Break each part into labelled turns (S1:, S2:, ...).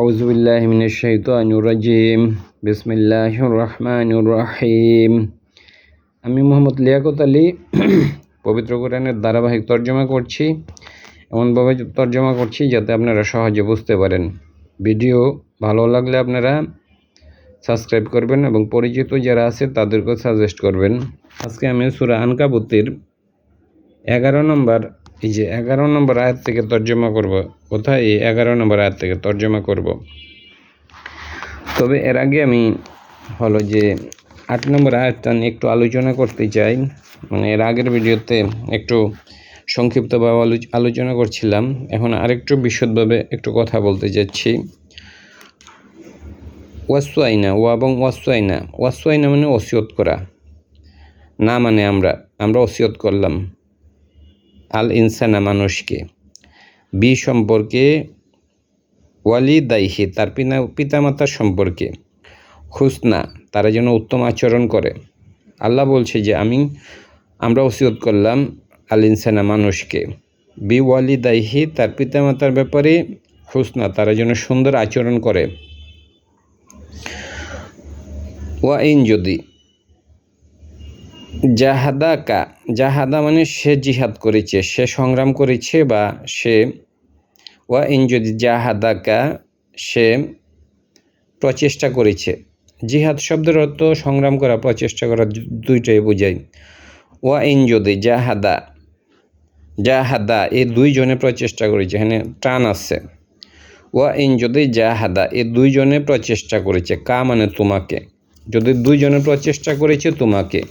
S1: আউজুবিল্লাহ রাজিম বিসমিল্লাহ রহমান রাহিম আমি মোহাম্মদ লিয়াকত আলী পবিত্র কোরআনের ধারাবাহিক তর্জমা করছি, এমনভাবে তর্জমা করছি যাতে আপনারা সহজে বুঝতে পারেন। ভিডিও ভালো লাগলে আপনারা সাবস্ক্রাইব করবেন এবং পরিচিত যারা আছে তাদেরকেও সাজেস্ট করবেন। আজকে আমি সুরা আনকাবুতির এগারো নম্বর এই যে এগারো নম্বর আয়াত থেকে তর্জমা করব। কোথায়? এই এগারো নম্বর আয়াত থেকে তর্জমা করব। তবে এর আগে আমি হলো যে আট নম্বর আয়াতটা নিয়ে একটু আলোচনা করতে চাই। মানে এর আগের ভিডিওতে একটু সংক্ষিপ্তভাবে আলো- আলোচনা করছিলাম। এখন আরেকটু বিশদভাবে একটু কথা বলতে যাচ্ছি। ওয়াসুয়াইনা ও এবং ওয়াসুয়াইনা ওয়াসুয়াইনা মানে ওসিয়ত করা। না মানে আমরা। আমরা ওসিয়ত করলাম। আল ইনসানা মানুষকে। বি সম্পর্কে ওয়ালি দাইহি তার পিতা পিতামাতার সম্পর্কে। খুসনা তারা যেন উত্তম আচরণ করে। আল্লাহ বলছে যে, আমি আমরা ওসিয়ত করলাম আল ইনসানা মানুষকে। বি ওয়ালি দাইহি তার পিতামাতার ব্যাপারে খুসনা তারা যেন সুন্দর আচরণ করে। ওয়া ইন যদি জাহাদাকা, জাহাদা মানে সে জিহাদ করেছে, সে সংগ্রাম করেছে বা সে, ওয়া ইন যদি জাহাদাকা সে প্রচেষ্টা করেছে। জিহাদ শব্দের অর্থ সংগ্রাম করা, প্রচেষ্টা করা দুইটাই বোঝায়। ওয়া ইন যদি জাহাদা জাহাদা এই দুইজনে প্রচেষ্টা করেছে, এখানে টান আছে। ওয়া ইন যদি জাহাদা এই দুইজনে প্রচেষ্টা করেছে, কা মানে তোমাকে। যদি দুইজনে প্রচেষ্টা করেছে তোমাকে।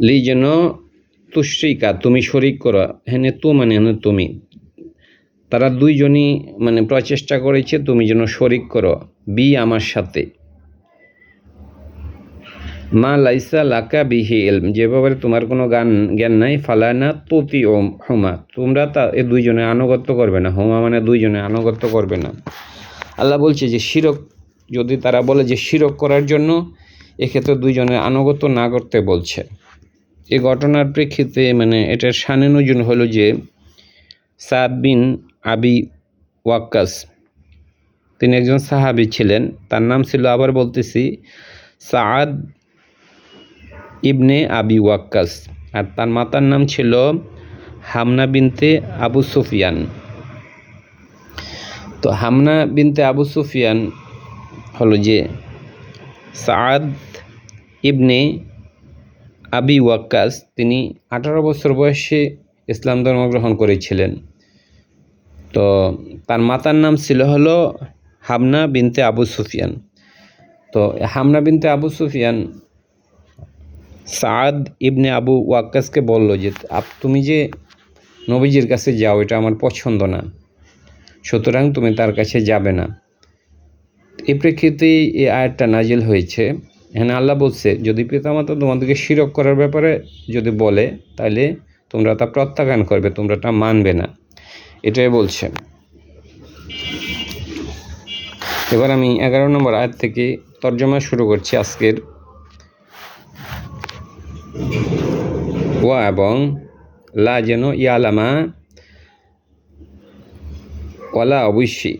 S1: লি যেন তুশ্রিকা, তুমি শরিক করো। হেনে তু মানে হেনে তুমি। তারা দুইজনই মানে প্রচেষ্টা করেছে তুমি যেন শরিক করো। বি আমার সাথে। মা লাইসা লাকা বিহি এলম যে ব্যাপারে তোমার কোনো গান জ্ঞান নাই ফালানা ততি ওম হোমা। তোমরা তা এ দুইজনে আনুগত্য করবে না। হোমা মানে দুইজনে আনুগত্য করবে না। আল্লাহ বলছে যে শিরক, যদি তারা বলে যে শিরক করার জন্য, এক্ষেত্রে দুইজনে আনুগত্য না করতে বলছে। এই ঘটনার প্রেক্ষিতে মানে এটার শানে নজুন হলো যে সাদ বিন আবি ওয়াক্কাস, তিনি একজন সাহাবি ছিলেন। তার নাম ছিল, আবার বলতেছি সাদ ইবনে আবি ওয়াক্কাস। আর তার মাতার নাম ছিল হামনা বিনতে আবু সুফিয়ান। তো হামনা বিনতে আবু সুফিয়ান হলো যে সাদ ইবনে আবি ওয়াক্কাস, তিনি আঠারো বছর বয়সে ইসলাম ধর্ম গ্রহণ করেছিলেন। তো তার মাতার নাম ছিল হলো হামনা বিনতে আবু সুফিয়ান। তো হামনা বিনতে আবু সুফিয়ান সাদ ইবনে আবু ওয়াক্কাসকে বলল যে তুমি যে নবীজির কাছে যাও, এটা আমার পছন্দ না। সুতরাং তুমি তার কাছে যাবে না। এ প্রেক্ষিতেই এই আয়াতটা নাজিল হয়েছে। এখানে আল্লাহ বলছে, যদি পিতামাতা তোমাদেরকে শিরক করার ব্যাপারে যদি বলে তাহলে তোমরা তা প্রত্যাখ্যান করবে, তোমরা তা মানবে না। এটাই বলছে। এবার আমি এগারো নম্বর আয়াত থেকে তর্জমা শুরু করছি আজকের। ওয়া এবং লা যেন ইয়ালামা ওয়ালা অবশ্যই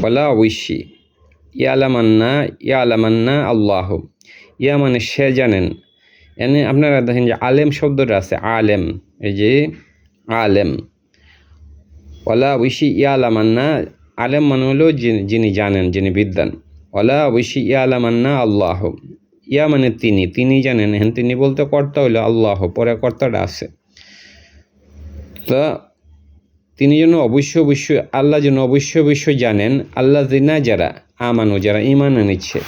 S1: ওয়ালা অবশ্যই ইয়ালামান্না ইয়ালামান্না আল্লাহ। ইয়া মানে সে জানেন। এনে আপনারা দেখেন যে আলেম শব্দটা আছে, আলেম। এই যে আলেম। ওলা ঐশী ইয়ালামান্না, আলেম মানে হলো যিনি- জানেন, যিনি বিদ্যান ওলা ঐশী ইয়ালামান্না আল্লাহ। ইয়া মানে তিনি তিনি জানেন। হ্যাঁ তিনি বলতে কর্তা হইল আল্লাহ, পরে কর্তাটা আছে। তা তিনি যেন অবশ্যই অবশ্যই, আল্লাহ যেন অবশ্যই অবশ্যই জানেন, আল্লাহ দিনা যারা আমানো, যারা ইমান এনেছে।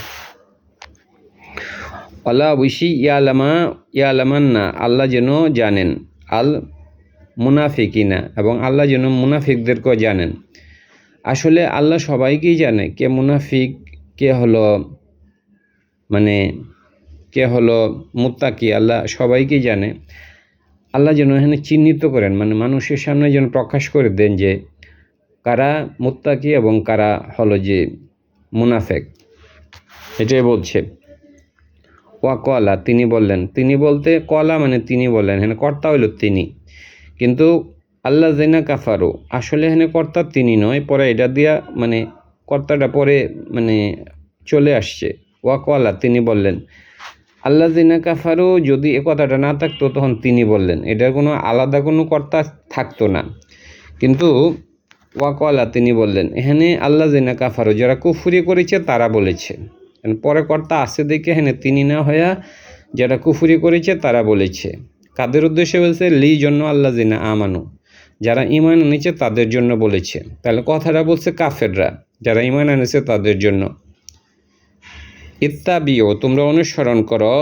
S1: আল্লাহ অবশ্যই ইয়ালামা, ইয়ালামান্না, আল্লাহ যেন জানেন। আল মুনাফিকিনা, এবং আল্লাহ যেন মুনাফিকদেরকেও জানেন। আসলে আল্লাহ সবাইকেই জানে কে মুনাফিক, কে হলো মানে কে হলো মুত্তাকি, আল্লাহ সবাইকেই জানে। আল্লাহ যেন এখানে চিহ্নিত করেন মানে মানুষের সামনে যেন প্রকাশ করে দেন যে কারা মুত্তাকি এবং কারা হলো যে মুনাফেক। এটাই বলছে। ওয়া কলা, তিনি বললেন। তিনি বলতে কলা মানে তিনি বললেন হ্যাঁ কর্তা হইল তিনি। কিন্তু আল্লাহ জেনা কাফারু, আসলে এখানে কর্তা তিনি নয়, পরে এটা দিয়া মানে কর্তাটা পরে মানে চলে আসছে। ওয়া কলা, তিনি বললেন আল্লাহ জিনা কাফারু যদি এ কথাটা না থাকতো তখন তিনি বললেন। এটার কোনো আলাদা কোনো কর্তা থাকতো না। কিন্তু ওয়াকওয়ালা তিনি বললেন এখানে আল্লাহ জিনা কাফারু, যারা কুফুরি করেছে, তারা বলেছে। পরে কর্তা আছে দেখে এখানে তিনি না হইয়া, যারা কুফুরি করেছে, তারা বলেছে। কাদের উদ্দেশ্যে বলছে, লি জন্য আল্লাহ জিনা আমানু, যারা ইমান এনেছে, তাদের জন্য বলেছে। তাহলে কথাটা বলছে কাফেররা, যারা ইমান এনেছে, তাদের জন্য। ইত্তাবিও তোমরা অনুসরণ করো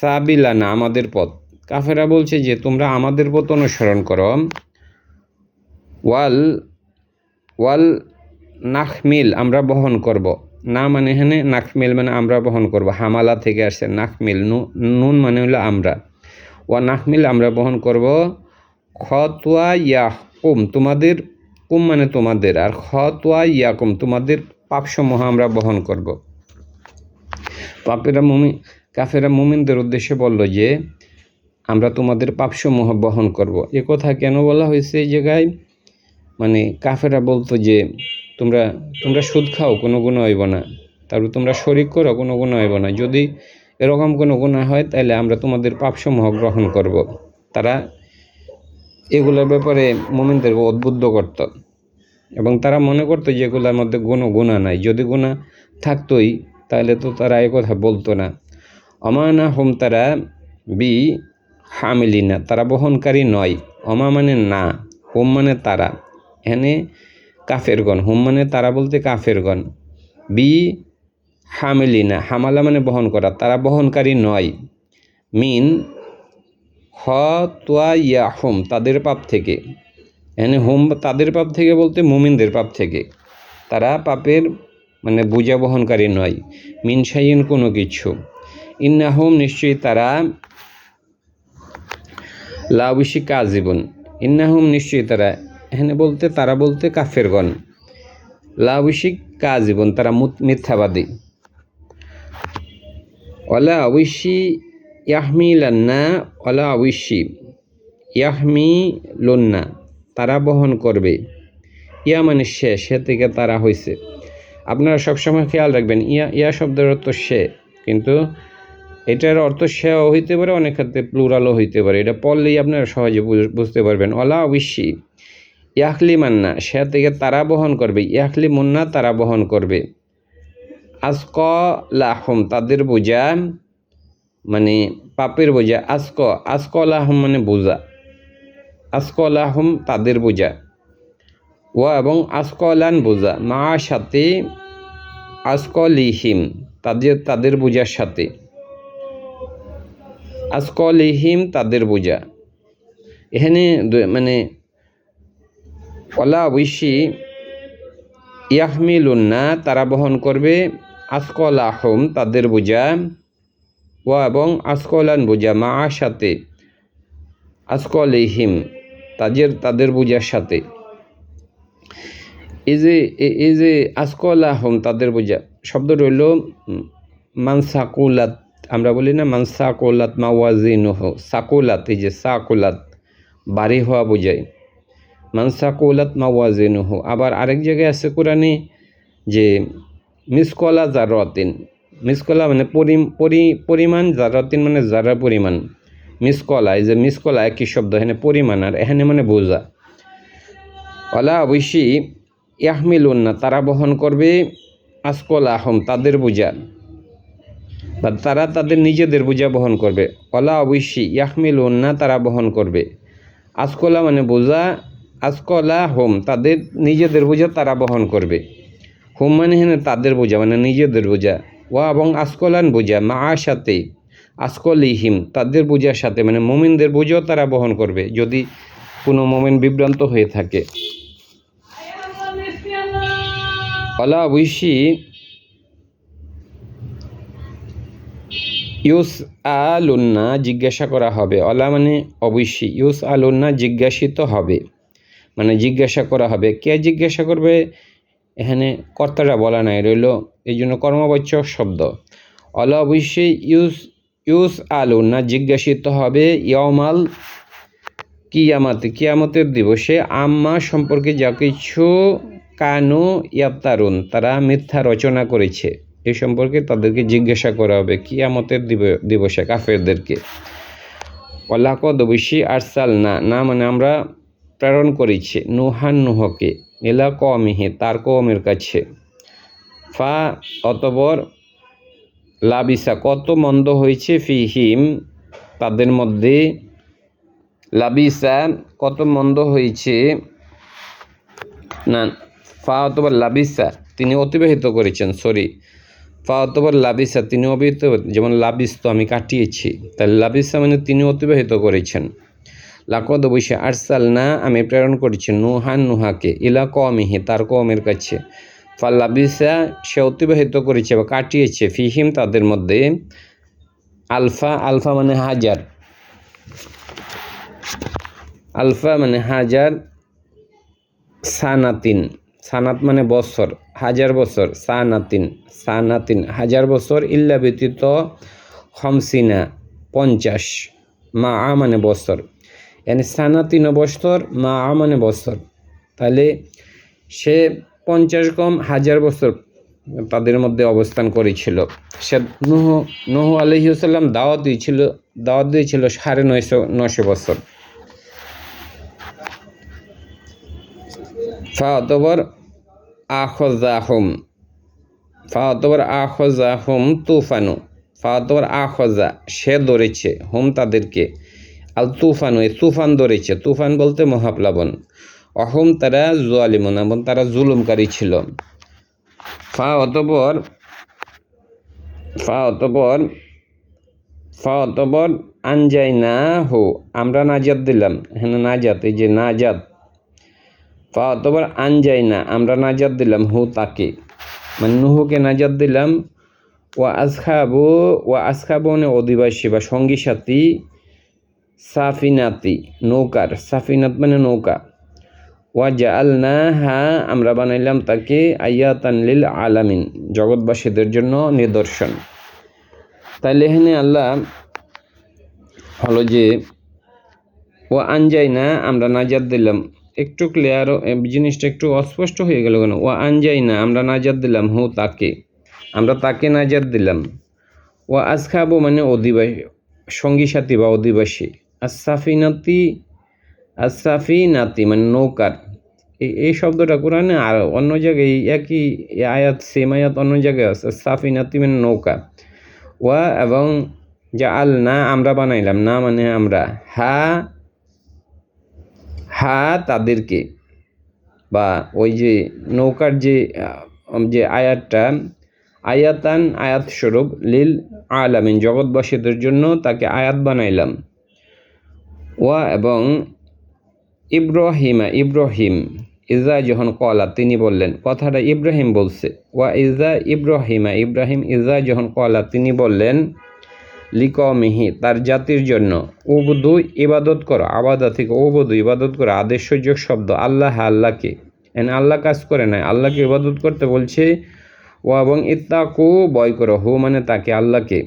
S1: সাবিলানা, আমাদের পথ। কাফেরা বলছে যে, তোমরা আমাদের পথ অনুসরণ করো। ওয়াল ওয়াল নাখমিল আমরা বহন করব। না মানে এখানে নাখমিল মানে আমরা বহন করব। হামালা থেকে আসছে নাখমিল নুন মানে হলো আমরা। ওয়া নাখমিল আমরা বহন করব খতওয়া ইয়া কুম তোমাদের কুম মানে তোমাদের, আর খতওয়া ইয়া কুম তোমাদের পাপসমূহ আমরা বহন করব। পাপেরা মুমি, কাফেরা মুমিনদের উদ্দেশ্যে বলল যে, আমরা তোমাদের পাপসমূহ বহন করব। এ কথা কেন বলা হয়েছে এই জায়গায়? মানে কাফেরা বলতো যে, তোমরা তোমরা সুদ খাও, কোনো গুণ হইব না। তারপর তোমরা শরিক করো, কোনো গুণ হইব না। যদি এরকম কোনো গুণা হয় তাহলে আমরা তোমাদের পাপসমূহ গ্রহণ করব। তারা এগুলোর ব্যাপারে মোমিনদেরকে উদ্বুদ্ধ করত। এবং তারা মনে করতো যে, এগুলোর মধ্যে কোনো গুণা নাই। যদি গুণা থাকতোই তাহলে তো তারা কথা বলতো না। অমানা হোম তারা বি হামিলিনা, তারা বহনকারী নয়। অমা মানে না, হোম মানে তারা। এখানে কাফেরগণ, হোম মানে তারা বলতে কাফেরগণ। বি, হামিলিনা, হামালা মানে বহন করা, তারা বহনকারী নয়। মিন, হ, তোয়া, ইয়া, হোম, তাদের পাপ থেকে। এখানে হোম তাদের পাপ থেকে বলতে মুমিনদের পাপ থেকে। তারা পাপের মানে বোঝা বহনকারী নয়। মিনসাইন কোনো কিছু। ইন্নাহুম নিশ্চয়ই তারা লাউবিশি কাজীবন ইন্নাহুম নিশ্চয়ই তারা এখানে বলতে তারা বলতে কাফেরগণ। লাউবিশি কাজীবন তারা মিথ্যাবাদী। অলা আউইশি ইয়াহমি লান্না অলা আউইশি ইয়াহমি লন্না তারা বহন করবে। ইয়া মানে সে সে থেকে তারা হয়েছে আপনারা সবসময় খেয়াল রাখবেন, ইয়া ইয়া শব্দের অর্থ সে, কিন্তু এটার অর্থ সেও হইতে পারে, অনেক ক্ষেত্রে প্লুরালও হইতে পারে। এটা পড়লেই আপনারা সহজে বুঝতে পারবেন। অলা অবশ্যই ইয়াকলি মান্না সে থেকে তারা বহন করবে। ইয়াকলি মুন্না তারা বহন করবে। আজক লাহম, তাদের বোঝা মানে পাপের বোঝা। আজক আজক লাহম মানে বোঝা। আজক লাহম তাদের বোঝা। ও এবং আসকলান বোঝা। মা সাথে আসকলিহিম তাদের তাদের বোঝার সাথে। আসকলিহিম তাদের বোঝা। এখানে মানে কলা ঐশী ইয়াহমিলুন্না তারা বহন করবে আসকল আহম তাদের বোঝা ও এবং আসকলান বোঝা মা সাথে আসকলিহিম তাদের তাদের বোঝার সাথে। এই যে এই যে আসকলা আহম তাদের বোঝা শব্দ রইল মানসাকুলাত, আমরা বলি না মানসাকুলাত মাওয়াজিনহ, সাকুলাত, এই যে সাকুলাত, বাড়ি হওয়া বোঝায়। মানসাকুলাত মাওয়াজিনহ। আবার আরেক জায়গায় আছে কোরআনে যে মিসকলা জারতিন মিসকলা মানে পরিমাণ জারতিন মানে জারা পরিমাণ। মিসকলা, এই যে মিসকলা একই শব্দ, এখানে পরিমাণ আর এখানে মানে বোঝা। অলা অবশ্যই ইয়াহমিলুন্না, তারা বহন করবে আসকল আহম তাদের বোঝা। বা তারা তাদের নিজেদের বোঝা বহন করবে। অলা অবশ্যই ইয়াহমিলুন্না, তারা বহন করবে। আসকলা মানে বোঝা আসকলা হোম তাদের নিজেদের বোঝা তারা বহন করবে। হোম মানে হেন তাদের বোঝা মানে নিজেদের বোঝা। ও এবং আসকলান বোঝা মা সাথে আসকলিহিম, তাদের বোঝার সাথে মানে মোমিনদের বোঝাও তারা বহন করবে, যদি কোনো মোমেন বিভ্রান্ত হয়ে থাকে। অলা অবশ্যই ইউস আলুন্না জিজ্ঞাসা করা হবে। অলা মানে অবশ্যই ইউস আলুন্না জিজ্ঞাসিত হবে। মানে জিজ্ঞাসা করা হবে। কে জিজ্ঞাসা করবে? এখানে কর্তাটা বলা নাই, রইল এই জন্য কর্মবাচ্য শব্দ। অলা অবশ্যই ইউস ইউস আলু না জিজ্ঞাসিত হবে ইয়মাল কিয়ামাতে, কিয়ামতের দিবসে আম্মা সম্পর্কে যা কিছু কানু ইয়াত্তারুন তারা মিথ্যা রচনা করেছে। এ সম্পর্কে তাদেরকে জিজ্ঞাসা করা হবে কিয়ামতের দিব- দিবসে কাফেরদেরকে। অলাকদ অবশ্যই আরসাল না না মানে আমরা প্রেরণ করেছে। নুহান নুহকে, এলা কমিহে তার কমের কাছে। ফা অতবর লাবিসা, কত মন্দ হয়েছে ফিহিম, তাদের মধ্যে লাবিসা, কত মন্দ হয়েছে না, ফা অতবার লাবিসা, তিনি অতিবাহিত করেছেন, সরি। ফা অতবার লাবিসা, তিনি অবিহিত, যেমন লাবিস তো আমি কাটিয়েছি, তাহলে লাবিসা মানে তিনি অতিবাহিত করেছেন। লাকদ বসে আরসাল না আমি প্রেরণ করেছি নুহান নুহাকে ইলা কমিহি তার কমের কাছে। ফাল্লাবিসা, সে অতিবাহিত করেছে বা কাটিয়েছে, ফিহিম তাদের মধ্যে আলফা আলফা মানে হাজার। আলফা মানে হাজার সানাতিন। সানাত মানে বছর, হাজার বছর, সানাতিন সানাতিন, হাজার বছর, ইল্লা ব্যতীত খমসিনা, পঞ্চাশ। মা মানে বছর। এনে সানাতিন বছর মা আ মানে বছর তাহলে সে পঞ্চাশ কম হাজার বছর তাদের মধ্যে অবস্থান করেছিল সে নুহ নুহ আলহিউসাল্লাম দাওয়াত দিয়েছিল দাওয়াত দিয়েছিল সাড়ে নয়শো নশো বছর ফাতবর আখজাহুম ফাতবর আখজাহুম তুফানু ফাতবর আখজা, সে ধরেছে হুম তাদেরকে। আল তুফান ওই তুফান ধরেছে। তুফান বলতে মহাপ্লাবন। অহম তারা জোয়ালিমন, এবং তারা জুলুমকারী ছিল। ফা অতবর ফা অতবর ফা অতবর আনজাই না হো আমরা নাজাত দিলাম। হ্যাঁ নাজাত, এই যে নাজাত। ফা অতবার আনজাই না আমরা নাজাত দিলাম হু তাকে। মানে নুহুকে নাজাত দিলাম। ও আসখাবু ও আসখাবু মানে অধিবাসী বা সঙ্গী সাথী। সাফিনাতি, নৌকার। সাফিনাত মানে নৌকা। ওয়া জাআলনা হা আমরা বানাইলাম তাকে আয়াতান লিল আলামিন, জগৎবাসীদের জন্য নিদর্শন। তাইলে এখানে আল্লাহ হলো যে ও আনজাই না আমরা নাজাত দিলাম। একটু ক্লিয়ার জিনিসটা একটু অস্পষ্ট হয়ে গেল কেন? ও আনজাই না আমরা নাজাত দিলাম হু তাকে। আমরা তাকে নাজাত দিলাম। ও আজ খাব মানে অধিবাসী, সঙ্গী সাথী বা অধিবাসী। আসাফিনাতি আসাফি নাতি মানে নৌকার। এই শব্দটা কোরআনে আর অন্য জায়গায় একই আয়াত সেম আয়াত অন্য জায়গায় আছে। সাফি নাতি মানে নৌকা। ওয়া এবং যা আল না আমরা বানাইলাম। না মানে আমরা। হা হা তাদেরকে। বা ওই যে নৌকার যে যে আয়াতটা, আয়াতান আয়াত স্বরূপ, লিল আলামিন, জগৎবাসীদের জন্য তাকে আয়াত বানাইলাম। ওয়া এবং ইব্রাহিমা, ইব্রাহিম, ইজা যখন কলা, তিনি বললেন, কথাটা ইব্রাহিম বলছে। ওয়া ইজা ইব্রাহিমা, ইব্রাহিম, ইজা যখন কলা, তিনি বললেন লিকমিহি তার জাতির জন্য, উবদু, ইবাদত করো, আবাদা থেকে উবদু, ইবাদত করো, আদেশ সূচক শব্দ, আল্লাহ, আল্লাহকে। এন আল্লাহ কাজ করে নাই, আল্লাহকে ইবাদত করতে বলছে ও এবং ইত্তাকু, বয় করো, হু মানে তাকে আল্লাহকে।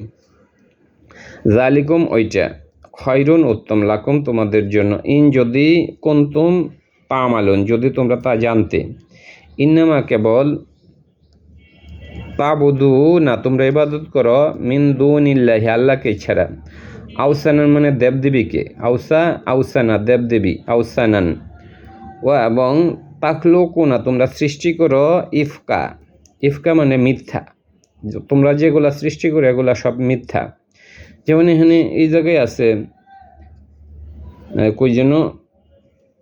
S1: জালিকুম ওইটা। খয়রুন উত্তম লাকুম, তোমাদের জন্য। ইন যদি কুন্তুম পামালুন যদি তোমরা তা জানতে। ইন্নামা কেবল তাবুদু না তোমরা ইবাদত করো মিন দুনিল্লাহি, আল্লাহকে ছাড়া। আউসানান মানে দেবদেবীকে। আউসা আউসানা দেবদেবী আউসানান ও এবং তাকলুকু না তোমরা সৃষ্টি করো ইফকা। ইফকা মানে মিথ্যা। তোমরা যেগুলা সৃষ্টি করো, এগুলা সব মিথ্যা। যেমন এখানে এই জায়গায় আছে কই যেন?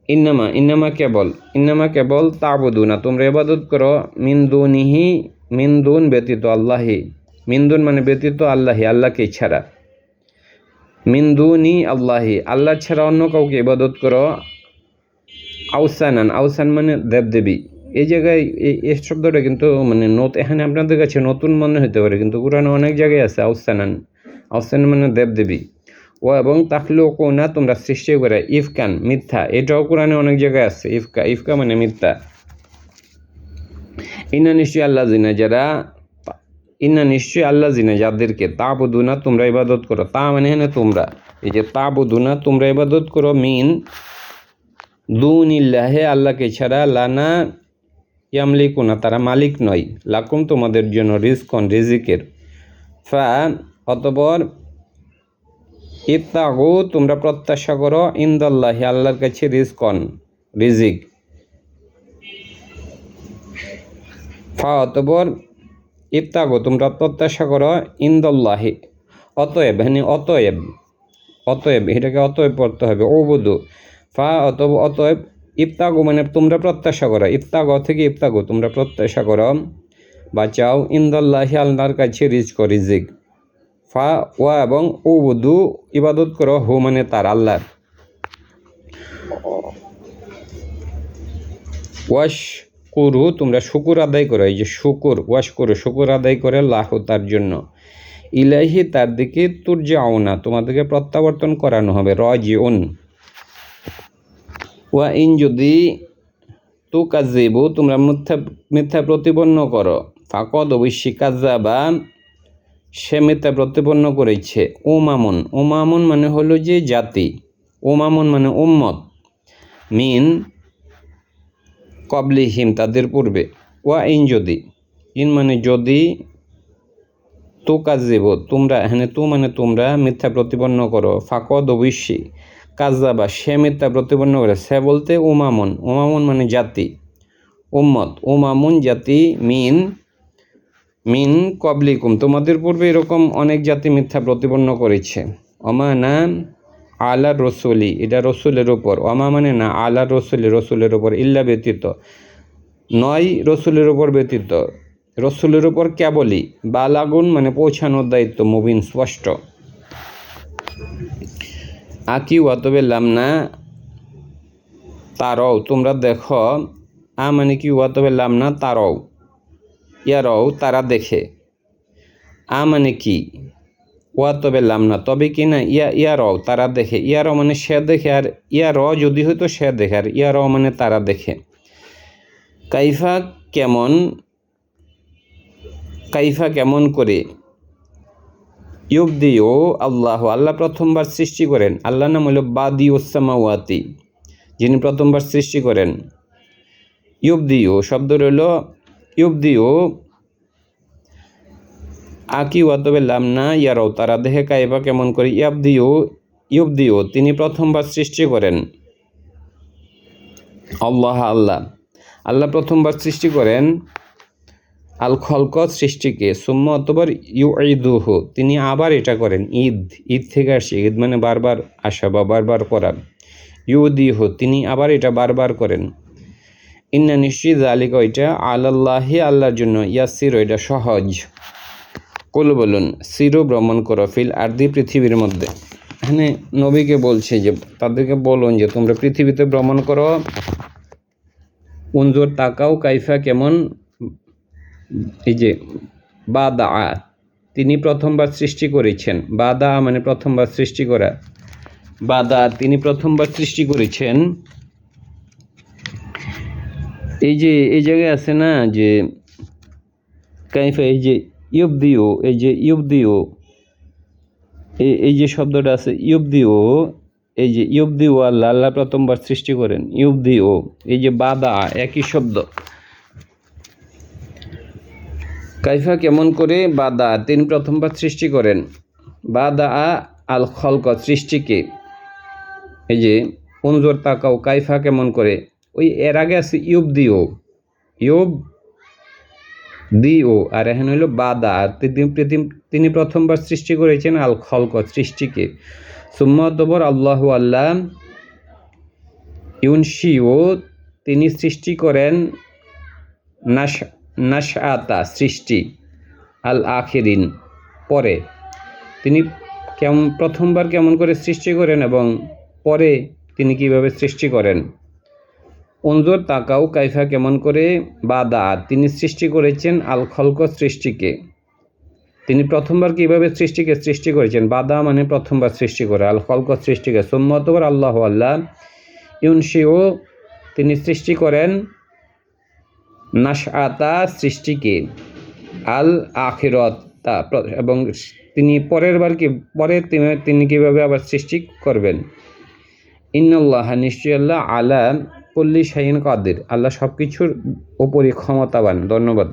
S1: ইন্নামা ইন্নামা কেবল ইন্নামা কেবল তাবুদু না তোমরা ইবাদত করো মিন্দুনিহি মিন্দুন ব্যতীত আল্লাহি মিন্দুন মানে ব্যতীত আল্লাহি, আল্লাহকে ছাড়া। মিন্দুনি আল্লাহি, আল্লাহ ছাড়া অন্য কাউকে ইবাদত করো। আউসানান আউসান মানে দেবদেবী। এই জায়গায় এই এই শব্দটা কিন্তু মানে নত, এখানে আপনাদের কাছে নতুন মনে হতে পারে, কিন্তু কোরআনে অনেক জায়গায় আছে আউসানান আউসান মানে দেবদেবী। ও এবং তাহলেও কোনা তোমরা সৃষ্টি করে, ইফকান, মিথ্যা। এটাও কোরআনে অনেক জায়গায় আছে, ইফকা ইফকা মানে মিথ্যা। ইনা নিশ্চয়ই আল্লাহ জিনা, যারা ইন্না নিশ্চয়ই আল্লাহ জিনা যাদেরকে তা বুধুনা তোমরা ইবাদত করো। তা মানে হ্যাঁ তোমরা। এই যে তা বুধুনা তোমরা ইবাদত করো, মিন দুনিল্লাহে, আল্লাহকে ছাড়া লানা ইয়ামলিকুনা, তারা মালিক নয়। লাকুম তোমাদের জন্য রিজকন, রিজিকের। ফা অতপর, ইত্তাগু, তোমরা প্রত্যাশা করো, ইন্দাল্লাহি, আল্লাহর কাছে রিজকন রিজিক। ফা, অতপর, ইত্তাগু, তোমরা প্রত্যাশা করো, ইন্দাল্লাহি। অতএব হ্যাঁ অতএব অতএব, এটাকে অতএব পড়তে হবে ও বুধু ফা অতএব অতএব ইফতাগু মানে তোমরা প্রত্যাশা করো ইফতাগ থেকে ইফতাগু তোমরা প্রত্যাশা করো বা চাও ইন্দাল্লাহি, আল্লাহর কাছে রিজক রিজিক। ফা, ওয়া এবং ও বুধু ইবাদত করো, হু মানে তার আল্লাহ। ওয়াশ করু তোমরা শুকুর আদায় করো, এই যে শুকুর ওয়াশ করু শুকুর আদায় করে লাহ তার জন্য। ইলাহি তার দিকে তুর যাও না তোমাদেরকে প্রত্যাবর্তন করানো হবে, রজিউন। ওয়া ইন যদি তু কাজিবু তোমরা মিথ্যা মিথ্যা প্রতিপন্ন করো, ফাকদ অবশ্যই কাজা বা সে মিথ্যা প্রতিপন্ন করেছে। ওমামুন ওমামুন মানে হলো যে জাতি। ওমামুন মানে উম্মত। মিন কবলিহিম তাদের পূর্বে। ওয়া ইন যদি, ইন মানে যদি তু কাজিব তোমরা, এখানে তু মানে তোমরা মিথ্যা প্রতিপন্ন করো। ফাকদ অবশ্যই কাজাবা সে মিথ্যা প্রতিপন্ন করে। সে বলতে উমামুন উমামুন মানে জাতি, উম্মত। উমামুন জাতি, মিন মিন কবলিকুম, তোমাদের পূর্বে এরকম অনেক জাতি মিথ্যা প্রতিপন্ন করেছে। অমা না আলা রসুলি, এটা রসুলের উপর। অমা মানে না, আলা রসুলি, রসুলের উপর, ইল্লা ব্যতীত। নয় রসুলের উপর ব্যতীত। রসুলের উপর কেবলই। বালাগুন মানে পৌঁছানোর দায়িত্ব, মুবিন, স্পষ্ট। আকি ওয়াতবে লামনা তারও, তোমরা দেখো, আ মানে কি ওয়াতবে লামনা তারও। ইয়ারও তারা দেখে। আ মানে কি? ওয়া তবে লামনা তবে কি না? ইয়া, ইয়ারও তারা দেখে। ইয়ারও মানে সে দেখে আর ইয়ারও যদি হয়তো সে দেখে আর ইয়ারও মানে তারা দেখে। কাইফা কেমন? কাইফা কেমন করে? ইউবদিও আল্লাহ আল্লাহ প্রথমবার সৃষ্টি করেন। আল্লাহ নাম হলো বাদি ওসামাওয়াতি যিনি প্রথমবার সৃষ্টি করেন। ইউবদিও শব্দ রইল ইউবদিও আকি ওয়াতবে লামনা ইয়ারও তারা দেহে কাইবা কেমন করে? ইয়াবদিও ইউবদিও তিনি প্রথমবার সৃষ্টি করেন। আল্লাহ আল্লাহ। আল্লাহ প্রথমবার সৃষ্টি করেন আল খলক সৃষ্টিকে, সুম্ম অতবার ইউ ঈদুহ তিনি আবার এটা করেন, ঈদ ঈদ থেকে আসে, ঈদ মানে বারবার আসা বা বারবার করা। ইউদিহ, তিনি আবার এটা বারবার করেন। ইন্না নিশ্চিত আলিকা ওইটা আল্লাহি আল্লাহর জন্য, ইয়াসির ওইটা সহজ। কুল বলুন, সিরো ভ্রমণ করো ফিল আর্দি পৃথিবীর মধ্যে। এখানে নবীকে বলছে যে, তাদেরকে বলুন যে, তোমরা পৃথিবীতে ভ্রমণ করো। উনজোর তাকাও, কাইফা কেমন? এই যে, বাদা, তিনি প্রথমবার সৃষ্টি করেছেন। বাদা মানে প্রথমবার সৃষ্টি করা। বাদা, তিনি প্রথমবার সৃষ্টি করেছেন। এই যে, এই জায়গায় আছে না যে, কাইফা, এই যে ইউবদিও এই যে ইউবদিও এই যে শব্দটা আছে ইউবদিও এই যে ইউবদিও আল্লাহ আল্লাহ প্রথমবার সৃষ্টি করেন ইউবদিও এই যে বাদা, একই শব্দ। কাইফা কেমন করে? বাদা, তিনি প্রথমবার সৃষ্টি করেন। বাদা আল খলক, সৃষ্টিকে। এই যে পঞ্জর তাকাও, কাইফা কেমন করে? ওই এর আগে আছে ইউব দিও। ইউব দিও, আর এখন হইল বাদা। আর তিনি প্রথমবার সৃষ্টি করেছেন আল খলক, সৃষ্টিকে। সুম্মতবর আল্লাহ আল্লাহ ইউনশিও, তিনি সৃষ্টি করেন নাশ নাশআতা, সৃষ্টি, আল আখিরিন, পরে। তিনি কেমন প্রথমবার কেমন করে সৃষ্টি করেন এবং পরে তিনি কীভাবে সৃষ্টি করেন? অঞ্জর তাকাও কাইফা কেমন করে বাদা তিনি সৃষ্টি করেছেন আল খলক সৃষ্টিকে। তিনি প্রথমবার কীভাবে সৃষ্টিকে সৃষ্টি করেছেন? বাদা মানে প্রথমবার সৃষ্টি করে, আল খলক সৃষ্টিকে। সোম্মতবার আল্লাহ আল্লাহ ইউনশিও তিনি সৃষ্টি করেন নাশআতা সৃষ্টিকে, আল আখিরত তা এবং তিনি পরের বার কি, পরে তিনি কীভাবে আবার সৃষ্টি করবেন? ইন্নাল্লাহ নিশ্চয় আল্লাহ আলা পল্লী শাহিন কাদের। আল্লাহ সব কিছুর ওপরই ক্ষমতাবান। ধন্যবাদ।